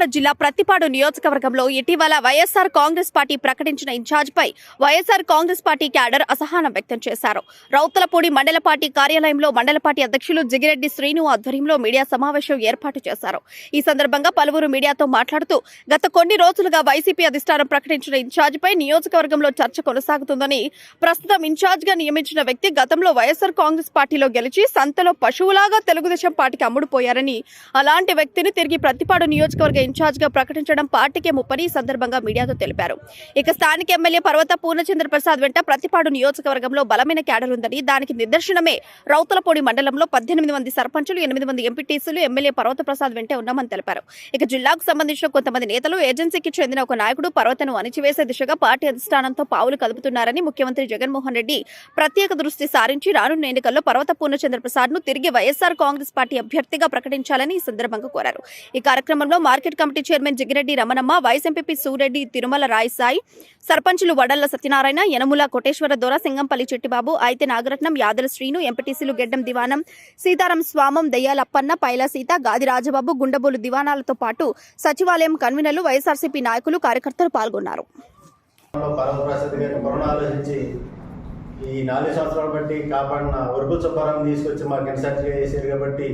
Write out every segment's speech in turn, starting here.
కాకినాడ జిల్లా ప్రతిపాడు నియోజకవర్గంలో ఇటీవల వైఎస్ఆర్ కాంగ్రెస్ పార్టీ ప్రకటించిన ఇన్ఛార్జిపై వైఎస్ఆర్ కాంగ్రెస్ పార్టీ క్యాడర్ అసహనం వ్యక్తం చేశారు. రౌతలపూడి మండల పార్టీ కార్యాలయంలో మండల పార్టీ అధ్యక్షులు జిగిరెడ్డి శ్రీను ఆధ్వర్యంలో మీడియా సమావేశం ఏర్పాటు చేశారు. ఈ సందర్భంగా పలువురు మీడియాతో మాట్లాడుతూ గత కొన్ని రోజులుగా వైసీపీ అధిష్టానం ప్రకటించిన ఇన్ఛార్జిపై నియోజకవర్గంలో చర్చ కొనసాగుతుందని ప్రస్తుతం ఇన్ఛార్జిగా నియమించిన వ్యక్తి గతంలో వైఎస్ఆర్ కాంగ్రెస్ పార్టీలో గెలిచి సంతలో పశువులాగా తెలుగుదేశం పార్టీకి అమ్ముడుపోయారని అలాంటి వ్యక్తిని తిరిగి ప్రతిపాడు నియోజకవర్గ ఇన్ఛార్జ్గా ప్రకటించడం పార్టీకే ముప్పని ఈ సందర్భంగా మీడియాతో తెలిపారు. ఇక స్థానిక ఎమ్మెల్యే పర్వత పూర్ణచంద్ర ప్రసాద్ వెంట ప్రతిపాడు నియోజకవర్గంలో బలమైన క్యాడర్ ఉందని దానికి నిదర్శనమే రౌతలపూడి మండలంలో పద్దెనిమిది మంది సర్పంచులు ఎనిమిది మంది ఎంపీటీసీలు ఎమ్మెల్యే పర్వత ప్రసాద్ వెంటే ఉన్నామని తెలిపారు. ఇక జిల్లాకు సంబంధించిన కొంతమంది నేతలు ఏజెన్సీకి చెందిన ఒక నాయకుడు పర్వతను అణిచివేసే దిశగా పార్టీ అధిష్టానంతో పావులు కదుపుతున్నారని ముఖ్యమంత్రి జగన్మోహన్ రెడ్డి ప్రత్యేక దృష్టి సారించి రానున్న ఎన్నికల్లో పర్వత పూర్ణచంద్ర ప్రసాద్ను తిరిగి వైఎస్ఆర్ కాంగ్రెస్ పార్టీ అభ్యర్థిగా ప్రకటించాలని ఈ సందర్భంగా కోరారు. ఈ కార్యక్రమంలో market committee chairman Jaggireddy Ramanamma vice MPP Sureddy Tirumala Rayasai సర్పంచులు వడల్ల సత్యనారాయణ యనముల కోటేశ్వర దొర సింగంపల్లి చెట్టిబాబు అయితే నాగరత్నం యాదల శ్రీను ఎంపీటీసీలు గెడ్డం దివానం సీతారాం స్వామం దయ్యాలప్పన్న పైల సీత గాది రాజబాబు గుండబోలు దివానాలతో పాటు సచివాలయం కన్వీనర్లు వైఎస్ఆర్సీపీ నాయకులు కార్యకర్తలు పాల్గొన్నారు. ఈ నాలుగు సంవత్సరాలు బట్టి కాపాడిన వరపు సుబ్బారావు తీసుకొచ్చి మాకు ఇన్సర్ట్గా చేశారు కాబట్టి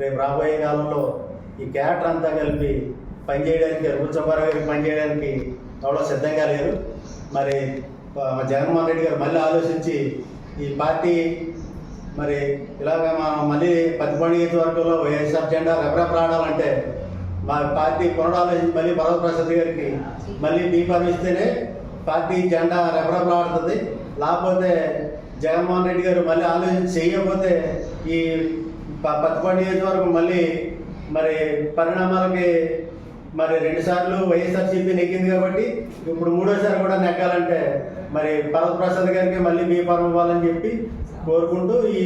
రేపు రాబోయే కాలంలో ఈ క్యారెక్టర్ అంతా కలిపి పనిచేయడానికి వరపు సుబ్బారావు గారికి పనిచేయడానికి ఎవరో సిద్ధంగా లేరు. మరి మా జగన్మోహన్ రెడ్డి గారు మళ్ళీ ఆలోచించి ఈ పార్టీ మరి ఇలాగ మనం మళ్ళీ పతిపండు వర్గంలో వైఎస్ఆర్ జెండా రెపరెపలాడాలంటే మా పార్టీ పునరాలోచించి మళ్ళీ భరత్ ప్రసాద్ గారికి మళ్ళీ దీపం ఇస్తేనే పార్టీ జెండా రెపరెపలాడుతుంది. లేకపోతే జగన్మోహన్ రెడ్డి గారు మళ్ళీ ఆలోచించి చేయకపోతే ఈ ప- పత్తిపాడు నియోజకవర్గం మళ్ళీ మరి పరిణామాలకి మరి రెండు సార్లు వైఎస్ఆర్సీపీ నెగ్గింది కాబట్టి ఇప్పుడు మూడోసారి కూడా నెగ్గాలంటే మరి భరత్ ప్రసాద్ గారికి మళ్ళీ మీ పరం ఇవ్వాలని చెప్పి కోరుకుంటూ ఈ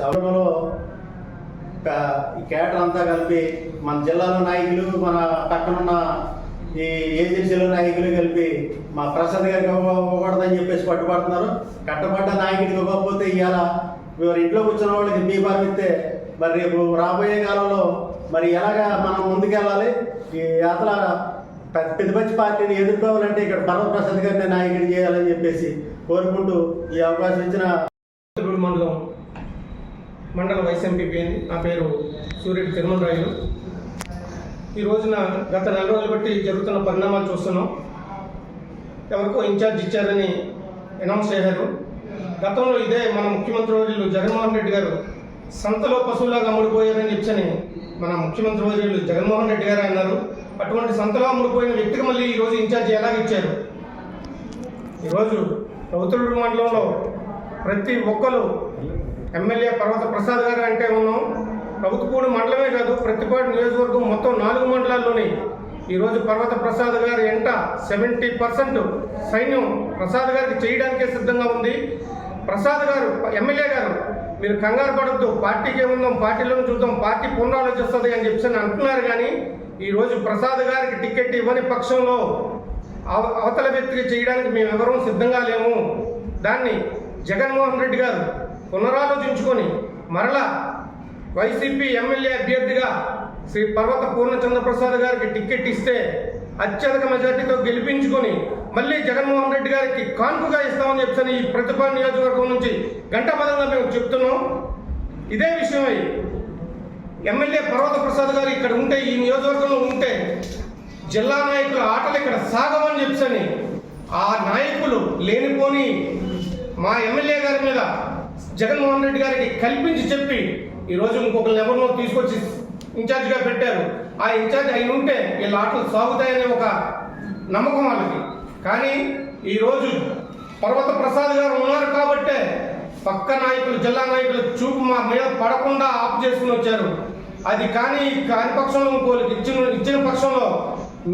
సభలో కేటర్ అంతా కలిపి మన జిల్లాలో నాయకులు మన పక్కనున్న ఈ ఏజెన్సీలో నాయకులు కలిపి మా ప్రసాద్ గారికి ఇవ్వకూడదని చెప్పేసి పట్టుబడుతున్నారు. కట్టబడ్డ నాయకుడికి ఇవ్వకపోతే ఇవాళ ఇంట్లో కూర్చున్న వాళ్ళకి మీ ఇస్తే మరి రేపు రాబోయే కాలంలో మరి ఎలాగా మనం ముందుకెళ్ళాలి? ఈ యాత్ర పెద్ద పెద్దపచ్చి పార్టీని ఎదుర్కోవాలంటే ఇక్కడ పర్వప్రసాద్ గారిని నాయకుడిని చేయాలని చెప్పేసి కోరుకుంటూ ఈ అవకాశం ఇచ్చిన మండలం మండల వైస్ ఎంపీపీ నా పేరు సూర్యుడు తిరుమలరాయలు ఈ రోజున గత నెల రోజులు బట్టి జరుగుతున్న పరిణామాలు చూస్తున్నాం. ఎవరికో ఇన్ఛార్జ్ ఇచ్చారని అనౌన్స్ చేశారు. గతంలో ఇదే మన ముఖ్యమంత్రి రోజులు జగన్మోహన్ రెడ్డి గారు సంతలో పశువులాగా అమ్ముడిపోయారని చెప్పని మన ముఖ్యమంత్రి వర్యులు జగన్మోహన్ రెడ్డి గారు అన్నారు. అటువంటి సంతలో అమ్ముడిపోయిన వ్యక్తికి మళ్ళీ ఈ రోజు ఇన్ఛార్జ్ ఎలాగ ఇచ్చారు? ఈరోజు రౌతులూరు మండలంలో ప్రతి ఒక్కరు ఎమ్మెల్యే పర్వత ప్రసాద్ గారు అంటే ఉన్నాం. ప్రభుత్వపూడి మండలమే కాదు ప్రతిపాడు నియోజకవర్గం మొత్తం నాలుగు మండలాల్లోని ఈరోజు పర్వత ప్రసాద్ గారి ఎంట సెవెంటీ పర్సెంట్ సైన్యం ప్రసాద్ గారికి చేయడానికే సిద్ధంగా ఉంది. ప్రసాద్ గారు ఎమ్మెల్యే గారు మీరు కంగారు పడద్దు. పార్టీకి ఏముందాం? పార్టీలోనే చూద్దాం. పార్టీ పునరాలోచిస్తుంది అని చెప్పి అంటున్నారు కానీ ఈరోజు ప్రసాద్ గారికి టికెట్ ఇవ్వని పక్షంలో అవ- అవతల వ్యక్తికి చేయడానికి మేము ఎవరూ సిద్ధంగా లేము. దాన్ని జగన్మోహన్ రెడ్డి గారు పునరాలోచించుకొని మరలా వైసీపీ ఎమ్మెల్యే అభ్యర్థిగా శ్రీ పర్వత పూర్ణచంద్రప్రసాద్ గారికి టికెట్ ఇస్తే అత్యధిక మెజార్టీతో గెలిపించుకొని మళ్ళీ జగన్మోహన్ రెడ్డి గారికి కాన్పుగా ఇస్తామని చెప్పని ఈ ప్రతిభా నియోజకవర్గం నుంచి గంటపదంగా మేము చెప్తున్నాం. ఇదే విషయమై ఎమ్మెల్యే పర్వత ప్రసాద్ గారు ఇక్కడ ఉంటే ఈ నియోజకవర్గంలో ఉంటే జిల్లా నాయకుల ఆటలు ఇక్కడ సాగమని చెప్పని ఆ నాయకులు లేనిపోని మా ఎమ్మెల్యే గారి మీద జగన్మోహన్ రెడ్డి గారికి కల్పించి చెప్పి ఈరోజు ఇంకొకరిని ఎవరినో తీసుకొచ్చి ఇన్ఛార్జిగా పెట్టారు. ఆ ఇన్ఛార్జ్ అయిన ఉంటే వీళ్ళ ఆటలు సాగుతాయనే ఒక నమ్మకం వాళ్ళకి. కానీ ఈరోజు పర్వత ప్రసాద్ గారు ఉన్నారు కాబట్టే పక్క నాయకులు జిల్లా నాయకులు చూపు మా మీద పడకుండా ఆపు చేసుకుని వచ్చారు. అది కానీ కాని పక్షంలో ఇంకోళ్ళకి ఇచ్చిన ఇచ్చిన పక్షంలో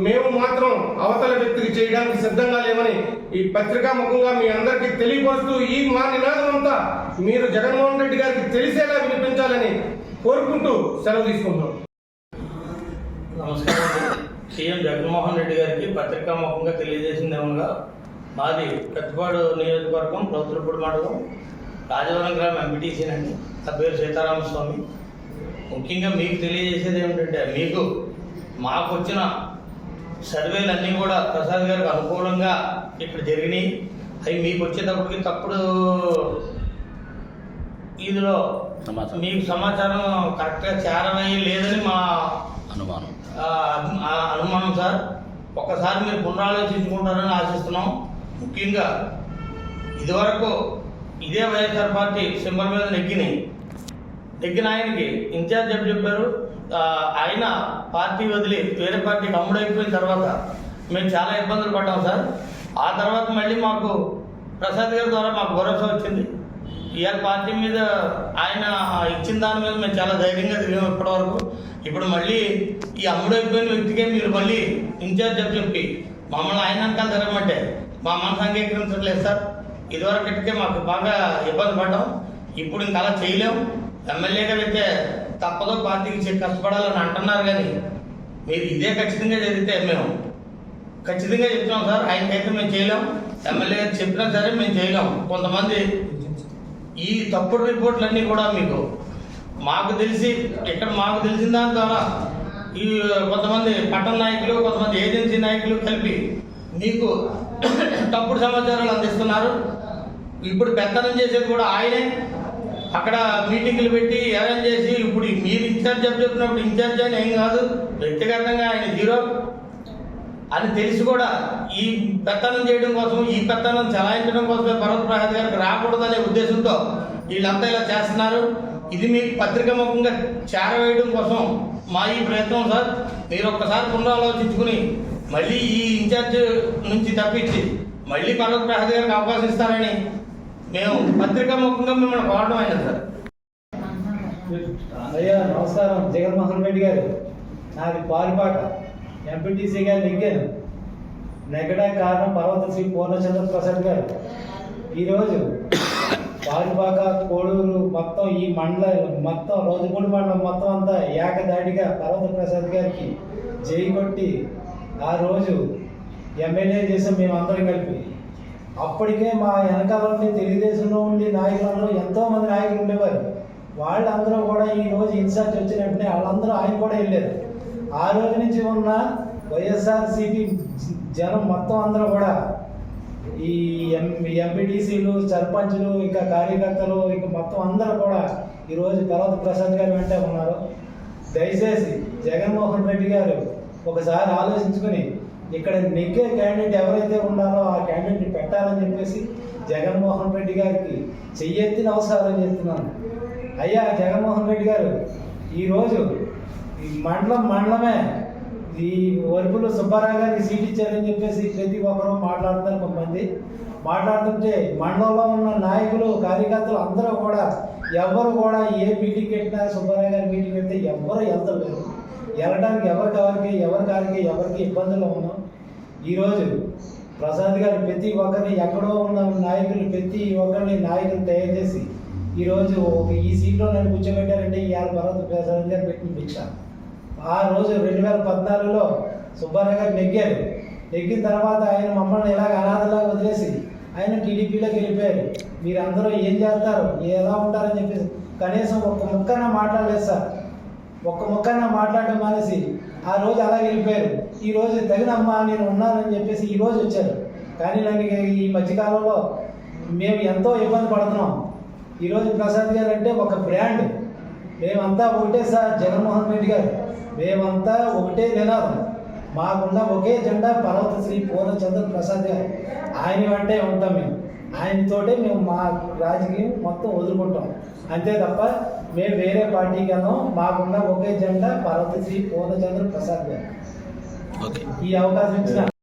మేము మాత్రం అవతల వ్యక్తికి చేయడానికి సిద్ధంగా లేమని ఈ పత్రికా ముఖంగా మీ అందరికీ తెలియపరుస్తూ ఈ మా నినాదం అంతా మీరు జగన్మోహన్ రెడ్డి గారికి తెలిసేలా వినిపించాలని కోరుకుంటూ సెలవు తీసుకుంటాం నమస్కారం సీఎం జగన్మోహన్ రెడ్డి గారికి పత్రికా ముఖంగా తెలియజేసిందేమనగా మాది కత్తిపాడు నియోజకవర్గం రౌతులపూడి మండలం రాజవరం గ్రామం ఎంపీటీసీనండి నా పేరు సీతారామస్వామి ముఖ్యంగా మీకు తెలియజేసేది ఏమిటంటే మీకు మాకు వచ్చిన సర్వేలు అన్నీ కూడా ప్రసాద్ గారికి అనుకూలంగా ఇక్కడ జరిగినాయి. అవి మీకు వచ్చేటప్పటికి తప్పుడు ఇదిలో. మీకు సమాచారం కరెక్ట్గా చేరవేయ లేదని మా అనుమానం. అనుమానం సార్ ఒక్కసారి మీరు పునరాలోచించుకుంటారని ఆశిస్తున్నాం. ముఖ్యంగా ఇదివరకు ఇదే వైఎస్ఆర్ పార్టీ సింబల్ మీద నెగ్గినాయి. నెగ్గిన ఆయనకి ఇన్ఛార్జ్ అని చెప్పారు? ఆయన పార్టీ వదిలి వేరే పార్టీకి అమ్ముడైపోయిన తర్వాత మేము చాలా ఇబ్బందులు పడ్డాం సార్. ఆ తర్వాత మళ్ళీ మాకు ప్రసాద్ గారి ద్వారా మాకు భరోసా వచ్చింది. ఇవాళ పార్టీ మీద ఆయన ఇచ్చిన దాని మీద మేము చాలా ధైర్యంగా తిరిగాం ఇప్పటివరకు. ఇప్పుడు మళ్ళీ ఈ అమ్ముడైపోయిన వ్యక్తికే మీరు మళ్ళీ ఇన్ఛార్జ్ చెప్పి చెప్పి మమ్మల్ని ఆయన వెనకాల జరగమంటే మా మనసు అంగీకరించట్లేదు సార్. ఇదివరకటికే ఇటుకే మాకు బాగా ఇబ్బంది పడ్డాం. ఇప్పుడు ఇంకా అలా చేయలేం. ఎమ్మెల్యేగా అయితే తప్పదో పార్టీకి కష్టపడాలని అంటున్నారు కానీ మీరు ఇదే ఖచ్చితంగా జరిగితే మేము ఖచ్చితంగా చెప్తున్నాం సార్ ఆయనకైతే మేము చేయలేం. ఎమ్మెల్యే గారు చెప్పినా సరే మేము చేయలేం. కొంతమంది ఈ తప్పుడు రిపోర్ట్లన్నీ కూడా మీకు మాకు తెలిసి ఇక్కడ మాకు తెలిసిన దాని ద్వారా ఈ కొంతమంది పట్టణ నాయకులు కొంతమంది ఏజెన్సీ నాయకులు కలిపి మీకు తప్పుడు సమాచారాలు అందిస్తున్నారు. ఇప్పుడు పెత్తనం చేసేది కూడా ఆయనే. అక్కడ మీటింగ్లు పెట్టి అరేంజ్ చేసి ఇప్పుడు మీరు ఇన్ఛార్జ్ అని చెప్పినప్పుడు ఇన్ఛార్జ్ అని ఏం కాదు వ్యక్తిగతంగా ఆయన జీరో. అని తెలిసి కూడా ఈ పెత్తనం చేయడం కోసం ఈ పెత్తనం చలాయించడం కోసమే భరత్ ప్రసాద్ గారికి రాకూడదనే ఉద్దేశంతో వీళ్ళంతా ఇలా చేస్తున్నారు. ఇది మీకు పత్రిక ముఖంగా చేరవేయడం కోసం మా ఈ ప్రయత్నం సార్. మీరు ఒక్కసారి పునరాలోచించుకుని మళ్ళీ ఈ ఇన్ఛార్జ్ నుంచి తప్పించి మళ్ళీ పర్వత ప్రసాద్ గారికి అవకాశం ఇస్తారని మేము పత్రిక ముఖంగా మిమ్మల్ని కోరడం అయినది సార్. అయ్యా నమస్కారం. జగన్మోహన్ రెడ్డి గారు నాది పారిపాట. ఎంపీటీసీ గారు నెగ్గాను నెగ్గడానికి కారణం పర్వత శ్రీ పూర్ణచంద్ర ప్రసాద్ గారు. ఈరోజు పారిపాక కోడూరు మొత్తం ఈ మండల మొత్తం రోజుపూడి మండలం మొత్తం అంతా ఏకదాటిగా పర్వత ప్రసాద్ గారికి జై కొట్టి ఆ రోజు ఎమ్మెల్యే చేసాం మేమందరం కలిపి. అప్పటికే మా వెనకాల ఉండి తెలుగుదేశంలో ఉండి నాయకులందరూ ఎంతోమంది నాయకులు ఉండేవారు. వాళ్ళందరూ కూడా ఈ రోజు ఇన్ఛార్జ్ వచ్చిన వెంటనే వాళ్ళందరూ ఆయన కూడా వెళ్ళారు. ఆ రోజు నుంచి ఉన్న వైఎస్ఆర్సీపీ జనం మొత్తం అందరూ కూడా ఈ ఎం ఎంపీటీసీలు సర్పంచ్లు ఇంకా కార్యకర్తలు ఇంకా మొత్తం అందరూ కూడా ఈరోజు పర్వత ప్రసాద్ గారు వెంటే ఉన్నారు. దయచేసి జగన్మోహన్ రెడ్డి గారు ఒకసారి ఆలోచించుకొని ఇక్కడ నెగ్గే క్యాండిడేట్ ఎవరైతే ఉన్నారో ఆ క్యాండిడేట్ని పెట్టాలని చెప్పేసి జగన్మోహన్ రెడ్డి గారికి చెయ్యెత్తి నమస్కారం చేస్తున్నాను? అయ్యా జగన్మోహన్ రెడ్డి గారు ఈరోజు ఈ మండలం మండలమే ఈ వరుపులో సుబ్బారావు గారికి సీట్ ఇచ్చారని చెప్పేసి ప్రతి ఒక్కరూ మాట్లాడుతున్నారు కొంతమంది. మాట్లాడుతుంటే మండలంలో ఉన్న నాయకులు కార్యకర్తలు అందరూ కూడా ఎవరు కూడా ఏ మీటింగ్ పెట్టినా సుబ్బారావు గారి మీటింగ్ పెడితే ఎవరు వెళ్తలేరు. వెళ్ళడానికి ఎవరికి ఎవరికి ఎవరి కారికి ఎవరికి ఇబ్బందులు ఉన్నాం ఈరోజు ప్రసాద్ గారు ప్రతి ఒక్కరిని ఎక్కడో ఉన్న నాయకులు ప్రతి ఒక్కరిని నాయకులు తయారు చేసి ఈరోజు ఒక ఈ సీట్లో నన్ను కూర్చోబెట్టారంటే ఇవాళ భరత్ ప్రసాద్ గారు పెట్టిన భిక్ష. ఆ రోజు రెండు వేల పద్నాలుగులో సుబ్బారావు గారు నెగ్గారు. నెగ్గిన తర్వాత ఆయన మమ్మల్ని ఇలాగ అనాథలాగా వదిలేసి ఆయన టీడీపీలోకి వెళ్ళిపోయారు. మీరందరూ ఏం చేస్తారు? ఎలా ఉంటారని చెప్పేసి కనీసం ఒక్క ముక్కన మాట్లాడలేదు సార్. ఒక్క ముక్కన మాట్లాడడం మానేసి ఆ రోజు అలా వెళ్ళిపోయారు. ఈ రోజు తగినమ్మా నేను ఉన్నానని చెప్పేసి ఈ రోజు వచ్చారు. కానీ నన్ను ఈ మధ్యకాలంలో మేము ఎంతో ఇబ్బంది పడుతున్నాం. ఈరోజు ప్రసాద్ గారు అంటే ఒక బ్రాండ్. మేమంతా ఒకటే సార్ జగన్మోహన్ రెడ్డి గారు. మేమంతా ఒకటే నినాదం మాకున్న ఒకే జెండా పర్వత శ్రీ పూర్ణచంద్ర ప్రసాద్ గారు. ఆయన వెంటే ఉంటాం మేము. ఆయనతోటే మేము మా రాజకీయం మొత్తం వదులుకుంటాం. అంతే తప్ప మేము వేరే పార్టీకి వెళ్ళాం. మాకున్న ఒకే జెండా పర్వత శ్రీ పూర్ణచంద్ర ప్రసాద్ గారు. ఓకే. ఈ అవకాశం ఇచ్చిన